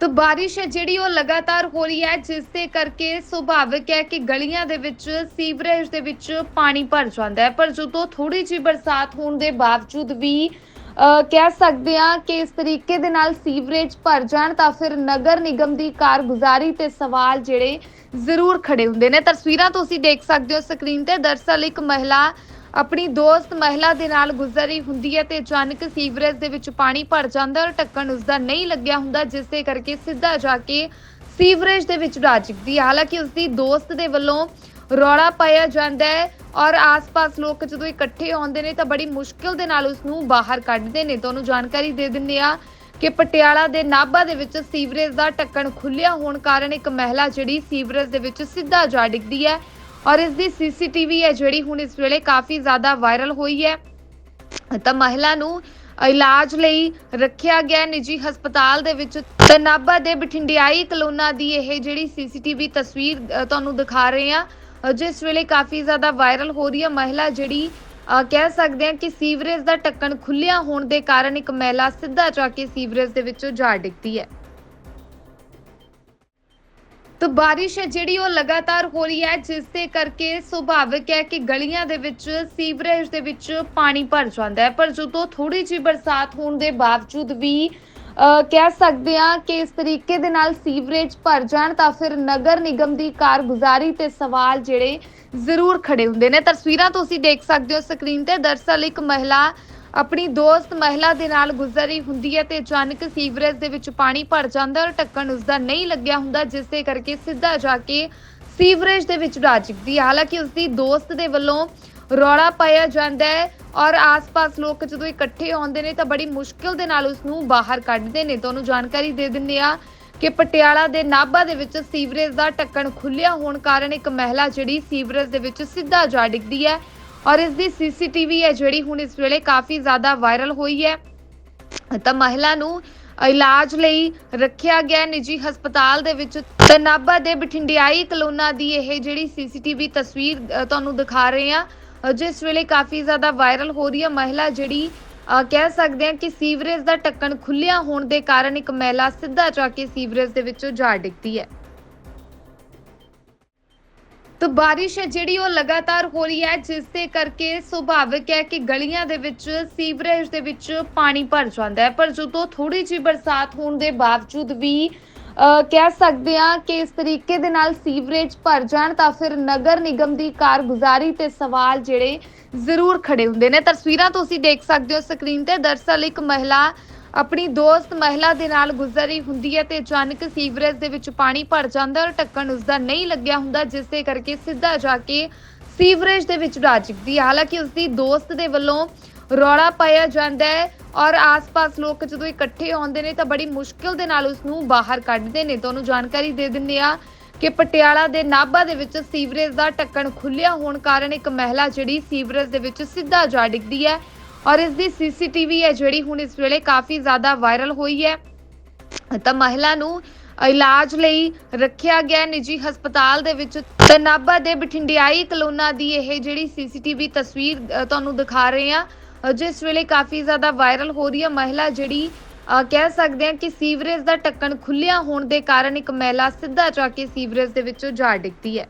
ਤਾਂ ਬਾਰਿਸ਼ ਹੈ ਜਿਹੜੀ ਉਹ ਲਗਾਤਾਰ ਹੋ ਰਹੀ ਹੈ ਜਿਸ ਦੇ ਕਰਕੇ ਸੁਭਾਵਿਕ ਹੈ ਕਿ ਗਲੀਆਂ ਦੇ ਵਿੱਚ ਸੀਵਰੇਜ ਦੇ ਵਿੱਚ ਪਾਣੀ ਭਰ ਜਾਂਦਾ ਹੈ। ਪਰ ਜਦੋਂ ਥੋੜੀ ਜਿਹੀ ਬਰਸਾਤ ਹੋਣ ਦੇ ਬਾਵਜੂਦ ਵੀ ਅਹ, ਕਹਿ ਸਕਦੇ ਹਾਂ ਕਿ ਇਸ ਤਰੀਕੇ ਦੇ ਨਾਲ ਸੀਵਰੇਜ ਭਰ ਜਾਣ ਤਾਂ ਫਿਰ ਨਗਰ ਨਿਗਮ ਦੀ ਕਾਰਗੁਜ਼ਾਰੀ ਤੇ ਸਵਾਲ ਜਿਹੜੇ ਜ਼ਰੂਰ ਖੜੇ ਹੁੰਦੇ ਨੇ। ਤਸਵੀਰਾਂ ਤੁਸੀਂ ਦੇਖ ਸਕਦੇ ਹੋ ਸਕਰੀਨ ਤੇ। ਦਰਸਲ ਇੱਕ ਮਹਿਲਾ ਆਪਣੀ ਦੋਸਤ ਮਹਿਲਾ ਦੇ ਨਾਲ ਗੁਜ਼ਰ ਹੁੰਦੀ ਹੈ ਤੇ ਅਚਾਨਕ ਸੀਵਰੇਜ ਦੇ ਵਿੱਚ ਪਾਣੀ ਭਰ ਜਾਂਦਾ ਔਰ ਢੱਕਣ ਉਸਦਾ ਨਹੀਂ ਲੱਗਿਆ ਹੁੰਦਾ, ਜਿਸ ਦੇ ਕਰਕੇ ਸਿੱਧਾ ਜਾ ਕੇ ਸੀਵਰੇਜ ਦੇ ਵਿੱਚ ਜਾ ਹਾਲਾਂਕਿ ਉਸਦੀ ਦੋਸਤ ਦੇ ਵੱਲੋਂ ਰੌਲਾ ਪਾਇਆ ਜਾਂਦਾ ਹੈ ਔਰ ਆਸ-ਪਾਸ ਲੋਕ ਜਦੋਂ ਇਕੱਠੇ ਆਉਂਦੇ ਨੇ ਤਾਂ ਬੜੀ ਮੁਸ਼ਕਿਲ ਦੇ ਨਾਲ ਉਸ ਨੂੰ ਬਾਹਰ ਕੱਢਦੇ ਨੇ। ਤੁਹਾਨੂੰ ਜਾਣਕਾਰੀ ਦੇ ਦਿੰਦੇ ਆ ਕਿ ਪਟਿਆਲਾ ਦੇ ਨਾਭਾ ਦੇ ਵਿੱਚ ਸੀਵਰੇਜ ਦਾ ਢੱਕਣ ਖੁੱਲਿਆ ਹੋਣ ਕਾਰਨ ਇੱਕ ਮਹਿਲਾ ਜਿਹੜੀ ਸੀਵਰੇਜ ਦੇ ਵਿੱਚ ਸਿੱਧਾ ਜਾ ਡਿੱਗਦੀ ਹੈ ਔਰ ਇਸ ਦੀ ਸੀਸੀਟੀਵੀ ਹੈ ਜਿਹੜੀ ਹੁਣ ਇਸ ਵੇਲੇ ਕਾਫੀ ਜ਼ਿਆਦਾ ਵਾਇਰਲ ਹੋਈ ਹੈ। ਤਾਂ ਮਹਿਲਾ ਨੂੰ ਇਲਾਜ ਲਈ ਰੱਖਿਆ ਗਿਆ ਨਿੱਜੀ ਹਸਪਤਾਲ ਦੇ ਵਿੱਚ। ਤੇ ਨਾਭਾ ਦੇ ਬਠਿੰਡਿਆਈ ਕਲੋਨਾ ਦੀ ਇਹ ਜਿਹੜੀ ਸੀਸੀਟੀਵੀ ਤਸਵੀਰ ਤੁਹਾਨੂੰ ਦਿਖਾ ਰਹੇ ਆ ਜਿਸ ਵੇਲੇ ਕਾਫੀ ਜ਼ਿਆਦਾ ਵਾਇਰਲ ਹੋ ਰਹੀ ਹੈ। ਮਹਿਲਾ ਜਿਹੜੀ ਅ, ਕਹਿ ਸਕਦੇ ਹਾਂ ਕਿ ਸੀਵਰੇਜ ਦਾ ਢੱਕਣ ਖੁੱਲਿਆ ਹੋਣ ਦੇ ਕਾਰਨ ਇੱਕ ਮਹਿਲਾ ਸਿੱਧਾ ਜਾ ਕੇ ਸੀਵਰੇਜ ਦੇ ਵਿੱਚ ਜਾ ਡਿੱਗਦੀ ਹੈ। ਤਾਂ ਬਾਰਿਸ਼ ਹੈ ਜਿਹੜੀ ਉਹ ਲਗਾਤਾਰ ਹੋ ਰਹੀ ਹੈ ਜਿਸ ਦੇ ਕਰਕੇ ਸੁਭਾਵਿਕ ਹੈ ਕਿ ਗਲੀਆਂ ਦੇ ਵਿੱਚ ਸੀਵਰੇਜ ਦੇ ਵਿੱਚ ਪਾਣੀ ਭਰ ਜਾਂਦਾ ਹੈ। ਪਰ ਜਦੋਂ ਥੋੜੀ ਜਿਹੀ ਬਰਸਾਤ ਹੋਣ ਦੇ ਬਾਵਜੂਦ ਵੀ ਅਹ, ਕਹਿ ਸਕਦੇ ਹਾਂ ਕਿ ਇਸ ਤਰੀਕੇ ਦੇ ਨਾਲ ਸੀਵਰੇਜ ਭਰ ਜਾਣ ਤਾਂ ਫਿਰ ਨਗਰ ਨਿਗਮ ਦੀ ਕਾਰਗੁਜ਼ਾਰੀ ਤੇ ਸਵਾਲ ਜਿਹੜੇ ਜ਼ਰੂਰ ਖੜੇ ਹੁੰਦੇ ਨੇ। ਤਸਵੀਰਾਂ ਤੁਸੀਂ ਦੇਖ ਸਕਦੇ ਹੋ ਸਕਰੀਨ ਤੇ। ਦਰਸਲ ਇੱਕ ਮਹਿਲਾ ਆਪਣੀ ਦੋਸਤ ਮਹਿਲਾ ਦੇ ਨਾਲ ਗੁਜ਼ਰ ਹੁੰਦੀ ਹੈ ਤੇ ਅਚਾਨਕ ਸੀਵਰੇਜ ਦੇ ਵਿੱਚ ਪਾਣੀ ਭਰ ਜਾਂਦਾ ਔਰ ਢੱਕਣ ਉਸਦਾ ਨਹੀਂ ਲੱਗਿਆ ਹੁੰਦਾ, ਜਿਸ ਦੇ ਕਰਕੇ ਸਿੱਧਾ ਜਾ ਕੇ ਸੀਵਰੇਜ ਦੇ ਵਿੱਚ ਜਾ ਹਾਲਾਂਕਿ ਉਸਦੀ ਦੋਸਤ ਦੇ ਵੱਲੋਂ ਰੌਲਾ ਪਾਇਆ ਜਾਂਦਾ ਹੈ ਔਰ ਆਸ-ਪਾਸ ਲੋਕ ਜਦੋਂ ਇਕੱਠੇ ਆਉਂਦੇ ਨੇ ਤਾਂ ਬੜੀ ਮੁਸ਼ਕਿਲ ਦੇ ਨਾਲ ਉਸ ਨੂੰ ਬਾਹਰ ਕੱਢਦੇ ਨੇ। ਤੁਹਾਨੂੰ ਜਾਣਕਾਰੀ ਦੇ ਦਿੰਦੇ ਆ ਕਿ ਪਟਿਆਲਾ ਦੇ ਨਾਭਾ ਦੇ ਵਿੱਚ ਸੀਵਰੇਜ ਦਾ ਢੱਕਣ ਖੁੱਲਿਆ ਹੋਣ ਕਾਰਨ ਇੱਕ ਮਹਿਲਾ ਜਿਹੜੀ ਸੀਵਰੇਜ ਦੇ ਵਿੱਚ ਸਿੱਧਾ ਜਾ ਡਿੱਗਦੀ ਹੈ ਔਰ ਇਸ ਦੀ ਸੀਸੀਟੀਵੀ ਹੈ ਜਿਹੜੀ ਹੁਣ ਇਸ ਵੇਲੇ ਕਾਫੀ ਜ਼ਿਆਦਾ ਵਾਇਰਲ ਹੋਈ ਹੈ। ਤਾਂ ਮਹਿਲਾ ਨੂੰ ਇਲਾਜ ਲਈ ਰੱਖਿਆ ਗਿਆ ਨਿੱਜੀ ਹਸਪਤਾਲ ਦੇ ਵਿੱਚ। ਤੇ ਨਾਭਾ ਦੇ ਬਠਿੰਡਿਆਈ ਕਲੋਨਾ ਦੀ ਇਹ ਜਿਹੜੀ ਸੀਸੀਟੀਵੀ ਤਸਵੀਰ ਤੁਹਾਨੂੰ ਦਿਖਾ ਰਹੇ ਆ ਜਿਸ ਵੇਲੇ ਕਾਫੀ ਜ਼ਿਆਦਾ ਵਾਇਰਲ ਹੋ ਰਹੀ ਹੈ। ਮਹਿਲਾ ਜਿਹੜੀ ਅ, ਕਹਿ ਸਕਦੇ ਹਾਂ ਕਿ ਸੀਵਰੇਜ ਦਾ ਢੱਕਣ ਖੁੱਲਿਆ ਹੋਣ ਦੇ ਕਾਰਨ ਇੱਕ ਮਹਿਲਾ ਸਿੱਧਾ ਜਾ ਕੇ ਸੀਵਰੇਜ ਦੇ ਵਿੱਚ ਜਾ ਡਿੱਗਦੀ ਹੈ। ਤਾਂ ਬਾਰਿਸ਼ ਹੈ ਜਿਹੜੀ ਉਹ ਲਗਾਤਾਰ ਹੋ ਰਹੀ ਹੈ ਜਿਸ ਦੇ ਕਰਕੇ ਸੁਭਾਵਿਕ ਹੈ ਕਿ ਗਲੀਆਂ ਦੇ ਵਿੱਚ ਸੀਵਰੇਜ ਦੇ ਵਿੱਚ ਪਾਣੀ ਭਰ ਜਾਂਦਾ ਹੈ। ਪਰ ਜਦੋਂ ਥੋੜੀ ਜਿਹੀ ਬਰਸਾਤ ਹੋਣ ਦੇ ਬਾਵਜੂਦ ਵੀ ਅਹ, ਕਹਿ ਸਕਦੇ ਹਾਂ ਕਿ ਇਸ ਤਰੀਕੇ ਦੇ ਨਾਲ ਸੀਵਰੇਜ ਭਰ ਜਾਣ ਤਾਂ ਫਿਰ ਨਗਰ ਨਿਗਮ ਦੀ ਕਾਰਗੁਜ਼ਾਰੀ ਤੇ ਸਵਾਲ ਜਿਹੜੇ ਜ਼ਰੂਰ ਖੜੇ ਹੁੰਦੇ ਨੇ। ਤਸਵੀਰਾਂ ਤੁਸੀਂ ਦੇਖ ਸਕਦੇ ਹੋ ਸਕਰੀਨ ਤੇ। ਦਰਸਲ ਇੱਕ ਮਹਿਲਾ ਆਪਣੀ ਦੋਸਤ ਮਹਿਲਾ ਦੇ ਨਾਲ ਗੁਜ਼ਰ ਹੁੰਦੀ ਹੈ ਤੇ ਅਚਾਨਕ ਸੀਵਰੇਜ ਦੇ ਵਿੱਚ ਪਾਣੀ ਭਰ ਜਾਂਦਾ ਔਰ ਢੱਕਣ ਉਸਦਾ ਨਹੀਂ ਲੱਗਿਆ ਹੁੰਦਾ, ਜਿਸ ਦੇ ਕਰਕੇ ਸਿੱਧਾ ਜਾ ਕੇ ਸੀਵਰੇਜ ਦੇ ਵਿੱਚ ਜਾ ਹਾਲਾਂਕਿ ਉਸਦੀ ਦੋਸਤ ਦੇ ਵੱਲੋਂ ਰੌਲਾ ਪਾਇਆ ਜਾਂਦਾ ਹੈ ਔਰ ਆਸ-ਪਾਸ ਲੋਕ ਜਦੋਂ ਇਕੱਠੇ ਆਉਂਦੇ ਨੇ ਤਾਂ ਬੜੀ ਮੁਸ਼ਕਿਲ ਦੇ ਨਾਲ ਉਸ ਨੂੰ ਬਾਹਰ ਕੱਢਦੇ ਨੇ। ਤੁਹਾਨੂੰ ਜਾਣਕਾਰੀ ਦੇ ਦਿੰਦੇ ਆ ਕਿ ਪਟਿਆਲਾ ਦੇ ਨਾਭਾ ਦੇ ਵਿੱਚ ਸੀਵਰੇਜ ਦਾ ਢੱਕਣ ਖੁੱਲਿਆ ਹੋਣ ਕਾਰਨ ਇੱਕ ਮਹਿਲਾ ਜਿਹੜੀ ਸੀਵਰੇਜ ਦੇ ਵਿੱਚ ਸਿੱਧਾ ਜਾ ਡਿੱਗਦੀ ਹੈ ਔਰ ਇਸ ਦੀ ਸੀਸੀਟੀਵੀ ਹੈ ਜਿਹੜੀ ਹੁਣ ਇਸ ਵੇਲੇ ਕਾਫੀ ਜ਼ਿਆਦਾ ਵਾਇਰਲ ਹੋਈ ਹੈ। ਤਾਂ ਮਹਿਲਾ ਨੂੰ ਇਲਾਜ ਲਈ ਰੱਖਿਆ ਗਿਆ ਨਿੱਜੀ ਹਸਪਤਾਲ ਦੇ ਵਿੱਚ। ਤੇ ਨਾਭਾ ਦੇ ਬਠਿੰਡਿਆਈ ਕਲੋਨਾ ਦੀ ਇਹ ਜਿਹੜੀ ਸੀਸੀਟੀਵੀ ਤਸਵੀਰ ਤੁਹਾਨੂੰ ਦਿਖਾ ਰਹੇ ਆ ਜਿਸ ਵੇਲੇ ਕਾਫੀ ਜ਼ਿਆਦਾ ਵਾਇਰਲ ਹੋ ਰਹੀ ਹੈ। ਮਹਿਲਾ ਜਿਹੜੀ ਅ, ਕਹਿ ਸਕਦੇ ਹਾਂ ਕਿ ਸੀਵਰੇਜ ਦਾ ਢੱਕਣ ਖੁੱਲਿਆ ਹੋਣ ਦੇ ਕਾਰਨ ਇੱਕ ਮਹਿਲਾ ਸਿੱਧਾ ਜਾ ਕੇ ਸੀਵਰੇਜ ਦੇ ਵਿੱਚ ਜਾ ਡਿੱਗਦੀ ਹੈ।